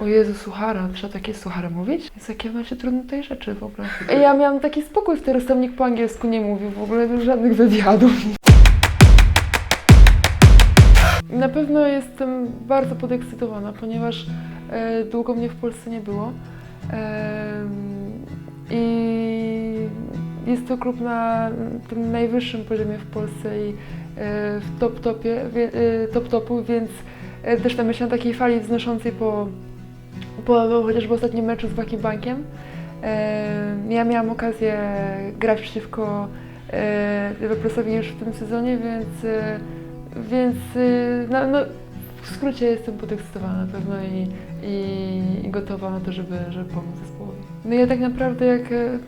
O Jezu, suchara, trzeba takie suchara mówić? Jest jakie macie trudne tej rzeczy w ogóle. Ja miałam taki spokój, tam nikt po angielsku nie mówił, w ogóle żadnych wywiadów. Na pewno jestem bardzo podekscytowana, ponieważ e, długo mnie w Polsce nie było. Em, I jest to klub na tym najwyższym poziomie w Polsce i e, w top topie, wie, e, top topu, więc e, też tam myślę o takiej fali wznoszącej po, po chociażby ostatnim meczu z Wakim Bankiem. Ja miałam okazję grać przeciwko e, Liverpoolowi już w tym sezonie, więc, e, więc e, no, no, w skrócie jestem podekscytowana na pewno i, i, gotowa na to, żeby, żeby pomóc zespołowi. No ja tak naprawdę jak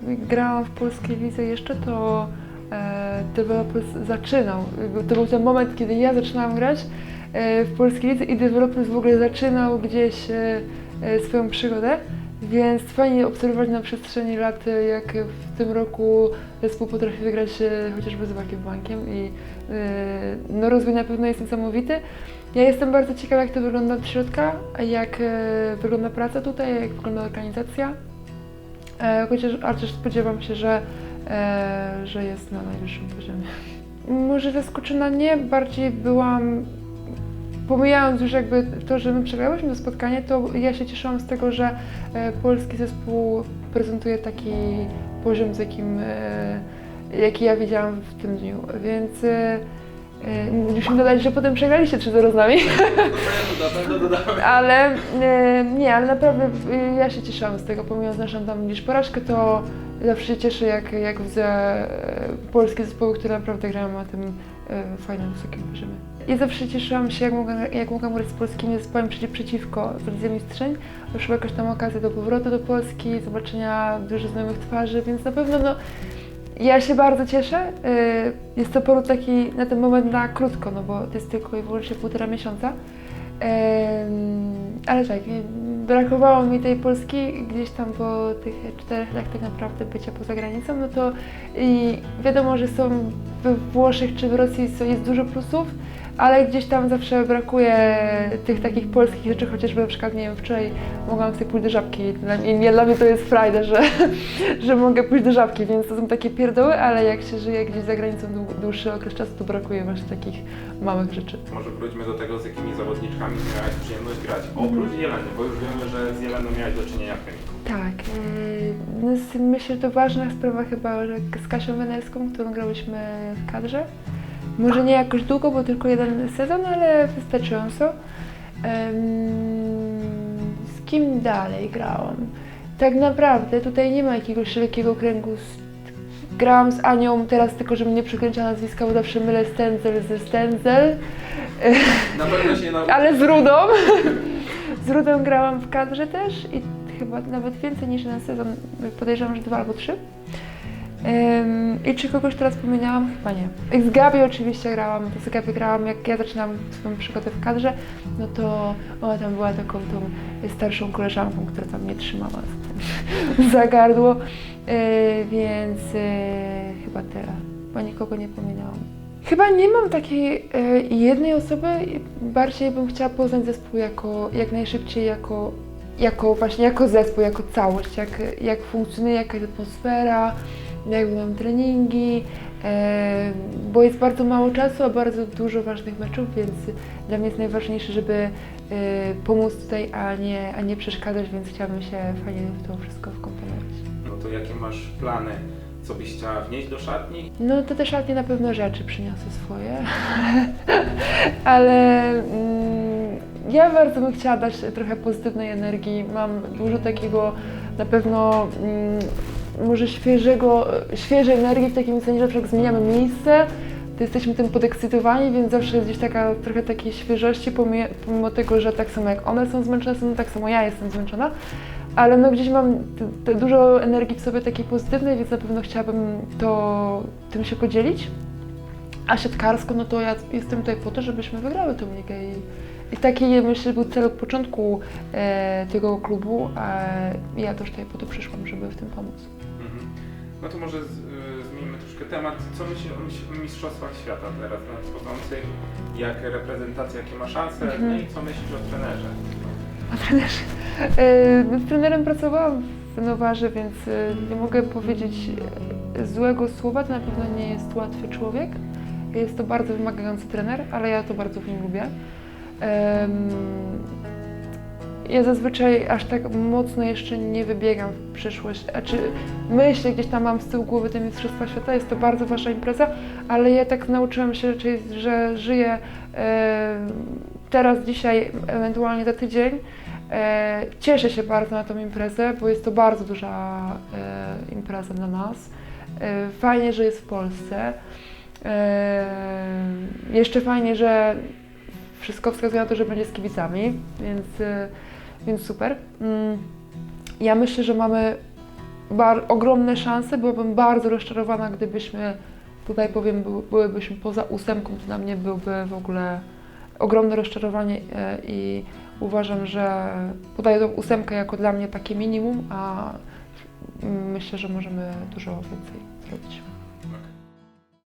grałam w polskiej lidze jeszcze, to e, Developers zaczynał. To był ten moment, kiedy ja zaczynałam grać w polskiej lidze i Developers w ogóle zaczynał gdzieś swoją przygodę. Więc fajnie obserwować na przestrzeni lat, e, jak w tym roku zespół potrafi wygrać e, chociażby z Wakiem Bankiem i e, no rozwój na pewno jest niesamowity. Ja jestem bardzo ciekawa, jak to wygląda od środka, jak e, wygląda praca tutaj, jak wygląda organizacja. E, chociaż, też spodziewam się, że, e, że jest na najwyższym poziomie. Może zaskoczona nie, bardziej byłam, pomijając już jakby to, że my przegrałyśmy to spotkanie, to ja się cieszyłam z tego, że e, polski zespół prezentuje taki poziom, z jakim, e, jaki ja widziałam w tym dniu, więc e, musimy dodać, że potem przegraliście 3-0 z nami. Ale nie, ale naprawdę ja się cieszyłam z tego, pomijając naszą tam gdzieś porażkę, to zawsze się cieszę, jak, jak widzę polskie zespoły, które naprawdę grają na tym fajnym, wysokim poziomie. I zawsze cieszyłam się, jak mogłam, jak mogłam grać z polskimi zespołami przeciw, przeciwko w Lidze Mistrzeń. Już jakaś tam okazja do powrotu do Polski, zobaczenia dużo znajomych twarzy, więc na pewno no, ja się bardzo cieszę. E, Jest to powrót taki na ten moment na krótko, no bo to jest tylko i wyłącznie półtora miesiąca. Em, ale tak, brakowało mi tej Polski gdzieś tam po tych czterech latach tak naprawdę bycia poza granicą, no to i wiadomo, że są we Włoszech czy w Rosji jest dużo plusów, ale gdzieś tam zawsze brakuje tych takich polskich rzeczy, chociażby na przykład, nie wiem, wczoraj mogłam sobie pójść do żabki dla mnie, nie, dla mnie to jest frajda, że, że mogę pójść do żabki, więc to są takie pierdoły, ale jak się żyje gdzieś za granicą dłu- dłuższy okres czasu, to brakuje właśnie takich małych rzeczy. Może wróćmy do tego, z jakimi zawodniczkami miałaś przyjemność grać. Oprócz Jeleny, bo już wiemy, że z Jeleną miałaś do czynienia w chemiku. Tak. yy, myślę, że to ważna sprawa chyba, że z Kasią Wenelską, którą grałyśmy w kadrze. Może nie jakoś długo, bo tylko jeden sezon, ale wystarczająco. Z kim dalej grałam? Tak naprawdę tutaj nie ma jakiegoś szerokiego kręgu. Grałam z Anią, teraz tylko, żebym nie przekręciła nazwiska, bo zawsze mylę Stenzel ze Stenzel. Na pewno się nauczysz. Ale z Rudą. Z Rudą grałam w kadrze też i chyba nawet więcej niż jeden sezon. Podejrzewam, że dwa albo trzy. Ym, I czy kogoś teraz pomieniałam? Chyba nie. Z Gabi oczywiście grałam, z Gabi grałam, jak ja zaczynałam swoją przygodę w kadrze, no to ona tam była taką tą starszą koleżanką, która tam mnie trzymała za- gardło, Yy, więc yy, chyba tyle, bo nikogo nie pominęłam. Chyba nie mam takiej e, jednej osoby, bardziej bym chciała poznać zespół jako, jak najszybciej, jako, jako właśnie jako zespół, jako całość, jak, jak funkcjonuje, jaka jest atmosfera, jak wyglądają treningi, e, bo jest bardzo mało czasu, a bardzo dużo ważnych meczów, więc dla mnie jest najważniejsze, żeby e, pomóc tutaj, a nie, a nie przeszkadzać, więc chciałabym się fajnie w to wszystko wkomponować. No to jakie masz plany? Co byś chciała wnieść do szatni? No to też szatnie na pewno rzeczy przyniosę swoje, ale mm, ja bardzo bym chciała dać trochę pozytywnej energii. Mam dużo takiego na pewno mm, może świeżego, świeżej energii w takim sensie, że przykład zmieniamy miejsce, to jesteśmy tym podekscytowani, więc zawsze jest gdzieś taka trochę takiej świeżości, pomimo, pomimo tego, że tak samo jak one są zmęczone, są tak samo ja jestem zmęczona. Ale no gdzieś mam t- t- dużo energii w sobie takiej pozytywnej, więc na pewno chciałabym to, tym się podzielić. A siatkarsko, no to ja jestem tutaj po to, żebyśmy wygrały tę ligę i, i taki myślę był cel od początku e, tego klubu, a ja też tutaj po to przyszłam, żeby w tym pomóc. Mhm. No to może z, y, zmienimy troszkę temat. Co myślisz o mis- mistrzostwach świata teraz nadchodzących? Jak reprezentacja, jakie ma szanse? Mhm. No i co myślisz o trenerze? A trenerze? E, Z trenerem pracowałam w Nowarze, więc e, nie mogę powiedzieć e, złego słowa. To na pewno nie jest łatwy człowiek. Jest to bardzo wymagający trener, ale ja to bardzo w nim lubię. Ja zazwyczaj aż tak mocno jeszcze nie wybiegam w przyszłość. A czy myślę, gdzieś tam mam z tyłu głowy te Mistrzostwa Świata, jest to bardzo ważna impreza, ale ja tak nauczyłam się raczej, że żyję teraz, dzisiaj, ewentualnie za tydzień. E, cieszę się bardzo na tą imprezę, bo jest to bardzo duża e, impreza dla nas. E, fajnie, że jest w Polsce. Jeszcze fajnie, że wszystko wskazuje na to, że będzie z kibicami, więc, e, więc super. Mm, Ja myślę, że mamy ogromne szanse. Byłabym bardzo rozczarowana, gdybyśmy tutaj powiem, był- byłybyśmy poza ósemką. To dla mnie byłby w ogóle ogromne rozczarowanie e, i uważam, że podaję tą ósemkę jako dla mnie takie minimum, a mm, myślę, że możemy dużo więcej zrobić.